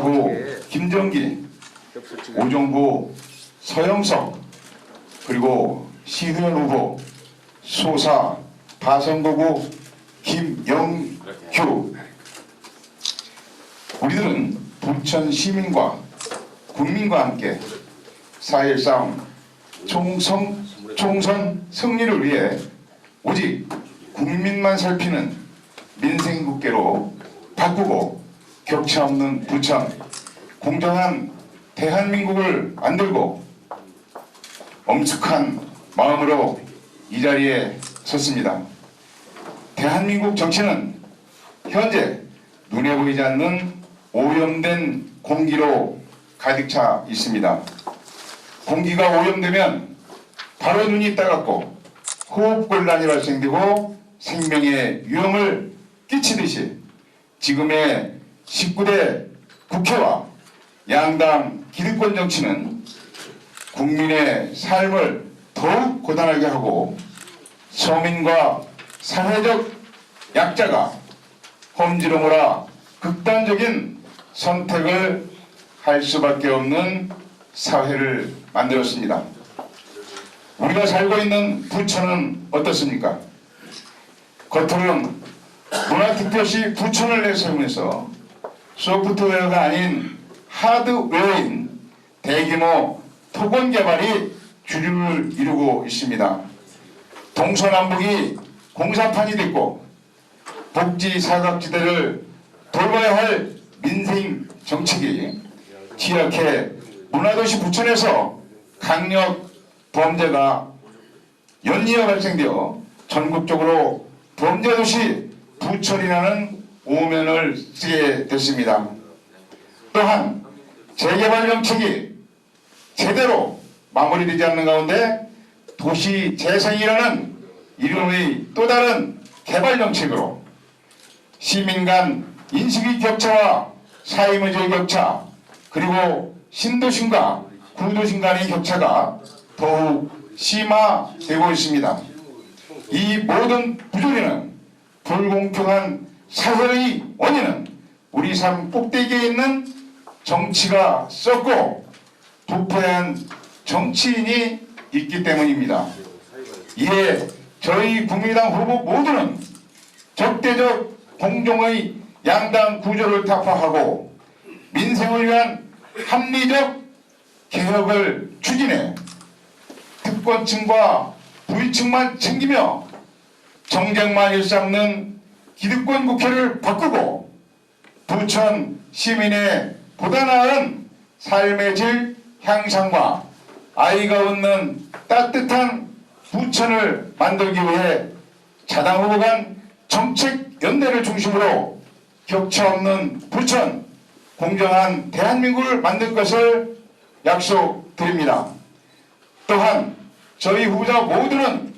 소사구 김정기, 오정부 서영석, 그리고 시의원 후보 소사 바선거구 김영규. 우리들은 부천 시민과 국민과 함께 4.13 총선, 총선 승리를 위해 오직 국민만 살피는 민생국계로 바꾸고 격차 없는 부천 공정한 대한민국을 만들고 엄숙한 마음으로 이 자리에 섰습니다. 대한민국 정치는 현재 눈에 보이지 않는 오염된 공기로 가득 차 있습니다. 공기가 오염되면 바로 눈이 따갑고 호흡곤란이 발생되고 생명에 위험을 끼치듯이 지금의 19대 국회와 양당 기득권 정치는 국민의 삶을 더욱 고단하게 하고 서민과 사회적 약자가 험지롱으라 극단적인 선택을 할 수밖에 없는 사회를 만들었습니다. 우리가 살고 있는 부천은 어떻습니까? 겉으로는 문화특별시 부천을 내세우면서 소프트웨어가 아닌 하드웨어인 대규모 토건 개발이 주류를 이루고 있습니다. 동서남북이 공사판이 됐고 복지 사각지대를 돌봐야 할 민생 정책이 취약해 문화도시 부천에서 강력 범죄가 연이어 발생되어 전국적으로 범죄도시 부천이라는 오면을 쓰게 됐습니다. 또한 재개발 정책이 제대로 마무리되지 않는 가운데 도시 재생이라는 이름의 또 다른 개발 정책으로 시민 간 인식의 격차와 사회문제의 격차 그리고 신도심과 구도심 간의 격차가 더욱 심화되고 있습니다. 이 모든 부조리는 불공평한 사회의 원인은 우리 삶 꼭대기에 있는 정치가 썩고 부패한 정치인이 있기 때문입니다. 이에 저희 국민당 후보 모두는 적대적 공정의 양당 구조를 타파하고 민생을 위한 합리적 개혁을 추진해 특권층과 부유층만 챙기며 정쟁만 일삼는 기득권 국회를 바꾸고 부천 시민의 보다 나은 삶의 질 향상과 아이가 웃는 따뜻한 부천을 만들기 위해 자당 후보 간 정책 연대를 중심으로 격차 없는 부천 공정한 대한민국을 만들 것을 약속드립니다. 또한 저희 후보자 모두는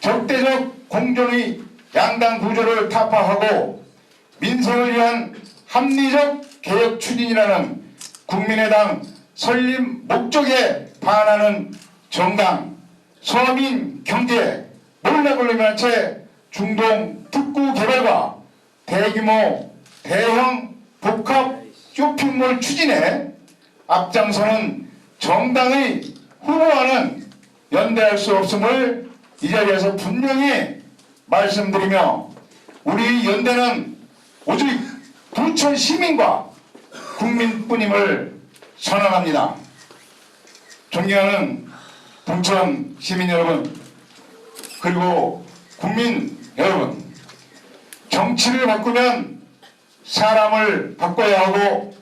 적대적 공정의 양당 구조를 타파하고 민생을 위한 합리적 개혁 추진이라는 국민의당 설립 목적에 반하는 정당 서민 경제 몰래걸리면 채 중동 특구 개발과 대규모 대형 복합 쇼핑몰 추진에 앞장서는 정당의 후보와는 연대할 수 없음을 이 자리에서 분명히 말씀드리며 우리 연대는 오직 부천 시민과 국민뿐임을 선언합니다. 존경하는 부천 시민 여러분 그리고 국민 여러분 정치를 바꾸면 사람을 바꿔야 하고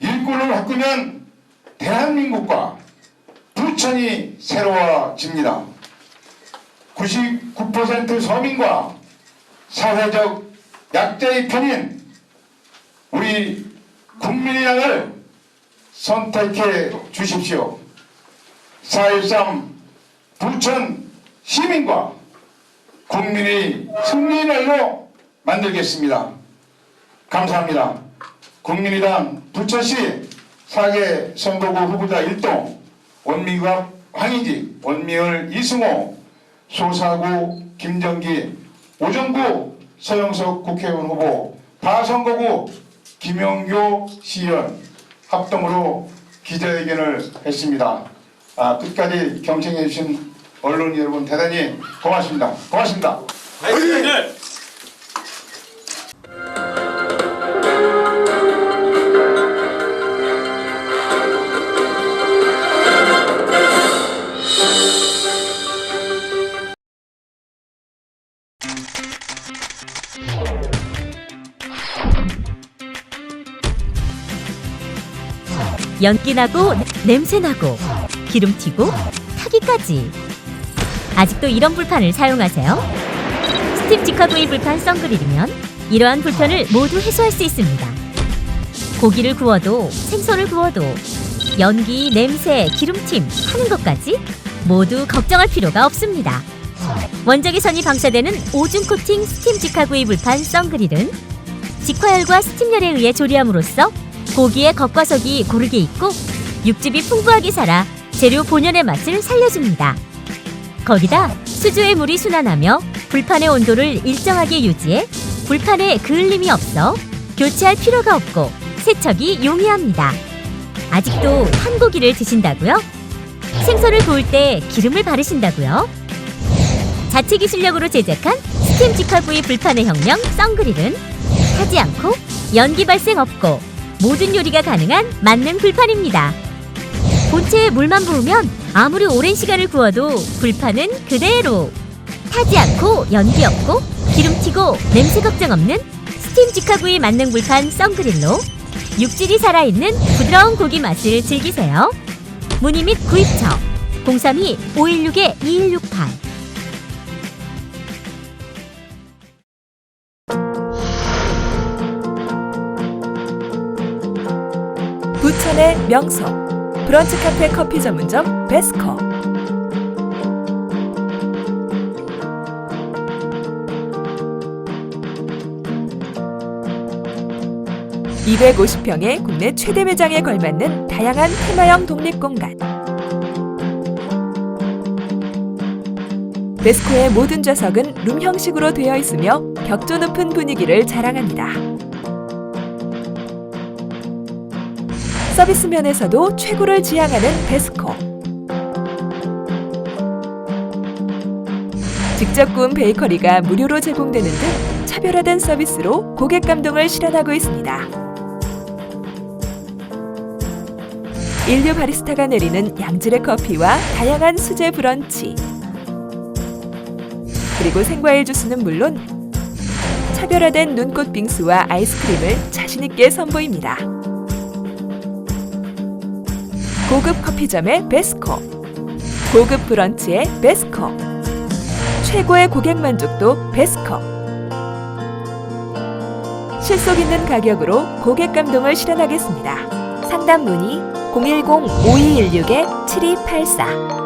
일꾼을 바꾸면 대한민국과 부천이 새로워집니다. 99% 서민과 사회적 약자의 편인 우리 국민의당을 선택해 주십시오. 4.13 부천 시민과 국민의 승리날로 만들겠습니다. 감사합니다. 국민의당 부천시 사계 선거구 후보자 1동 원미갑 황인지 원미을 이승호 소사구 김정기 오정구 서영석 국회의원 후보 바선거구 김영교 시의원 합동으로 기자회견을 했습니다. 아, 끝까지 경청해 주신 언론 여러분 대단히 고맙습니다. 고맙습니다. 연기 나고 냄새 나고 기름 튀고 타기까지 아직도 이런 불판을 사용하세요? 스팀 직화구이 불판 썬그릴이면 이러한 불편을 모두 해소할 수 있습니다. 고기를 구워도 생선을 구워도 연기, 냄새, 기름짐 하는 것까지 모두 걱정할 필요가 없습니다. 원적외선이 방사되는 오중 코팅 스팀 직화구이 불판 썬그릴은 직화열과 스팀열에 의해 조리함으로써 고기의 겉과 속이 고르게 익고 육즙이 풍부하게 살아 재료 본연의 맛을 살려줍니다. 거기다 수조의 물이 순환하며 불판의 온도를 일정하게 유지해 불판에 그을림이 없어 교체할 필요가 없고 세척이 용이합니다. 아직도 한 고기를 드신다고요? 생선을 구울 때 기름을 바르신다고요? 자체 기술력으로 제작한 스팀 직화구이 불판의 혁명 썬그릴은 타지 않고 연기 발생 없고 모든 요리가 가능한 만능 불판입니다. 본체에 물만 부으면 아무리 오랜 시간을 구워도 불판은 그대로 타지 않고 연기 없고 기름 튀고 냄새 걱정 없는 스팀 직화구이 만능 불판 썬그릴로 육질이 살아있는 부드러운 고기 맛을 즐기세요. 문의 및 구입처 032-516-2168 명소 브런치 카페 커피 전문점 베스커. 250평의 국내 최대 매장에 걸맞는 다양한 테마형 독립공간. 베스코의 모든 좌석은 룸 형식으로 되어 있으며 격조 높은 분위기를 자랑합니다. 서비스 면에서도 최고를 지향하는 베스코. 직접 구운 베이커리가 무료로 제공되는 등 차별화된 서비스로 고객 감동을 실현하고 있습니다. 인류 바리스타가 내리는 양질의 커피와 다양한 수제 브런치. 그리고 생과일 주스는 물론 차별화된 눈꽃 빙수와 아이스크림을 자신있게 선보입니다. 고급 커피점의 베스코. 고급 브런치의 베스코. 최고의 고객 만족도 베스코. 실속 있는 가격으로 고객 감동을 실현하겠습니다. 상담 문의 010-5216-7284